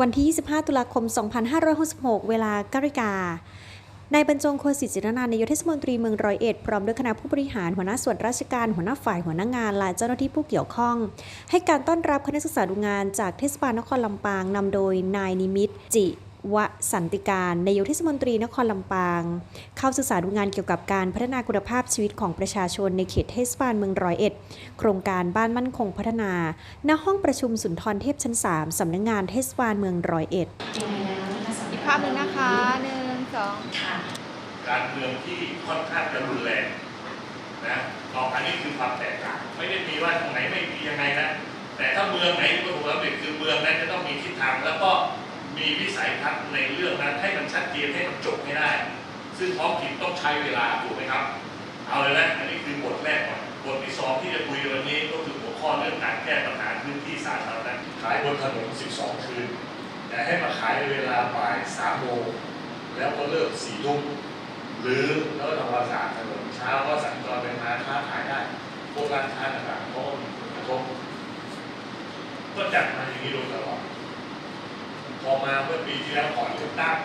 วันที่ 25 ตุลาคม 2566 เวลา9นาฬิกานายบรรจงโคสิจิรนานท์นายกเทศมนตรีเมืองร้อยเอ็ดพร้อมด้วยคณะผู้บริหารหัวหน้าส่วนราชการหัวหน้าฝ่ายหัวหน้างานและเจ้าหน้าที่ผู้เกี่ยวข้อง ให้การต้อนรับคณะศึกษาดูงานจากเทศบาลนครลำปางนำโดยนายนิมิตรจิ วสันติการนายกเทศมนตรีนครลำปาง เข้าศึกษาดูงานเกี่ยวกับการพัฒนาคุณภาพชีวิตของประชาชนในเขตเทศบาลเมืองร้อยเอ็ด โครงการบ้านมั่นคงพัฒนาณห้องประชุมสุนทรเทพชั้น 3สำนักงงานเทศบาลเมืองร้อยเอ็ดอีกภาพหนึ่งนะคะหนึ่งสองการเมืองที่ค่อนข้างจะรุนแรงนะลองอันนี้คือความแตกต่างไม่ได้มีว่าตรงไหนไม่มียังไงนะแต่ถ้าเมืองไหนที่ประสบความสำเร็จคือเมืองนั้นจะต้องมีทิศทางแล้วก็ มีวิสัยทัศน์ในเรื่องนั้นให้มันชัดเจนให้มันจบให้ได้ ซึ่งท้องถิ่นต้องใช้เวลาถูกไหมครับ เอาเลยนะอันนี้คือบทแรกก่อนบทที่สองที่จะคุยวันนี้ก็คือหัวข้อเรื่องการแก้ปัญหาพื้นที่สาธารณะขายบนถนน 12 คืนแต่ให้มาขายในเวลาบ่าย3โมงแล้วก็เลิก4ทุ่มหรือแล้วก็ทำความสะอาดถนนเช้าก็สัญจรไปมาค้าขายได้พวกร้านค้าต่างๆก็มีผลกระทบก็จัดมาอย่างนี้โดยตลอด พอมาเมื่อปีที่แล้วก่อนเลือกตั้ง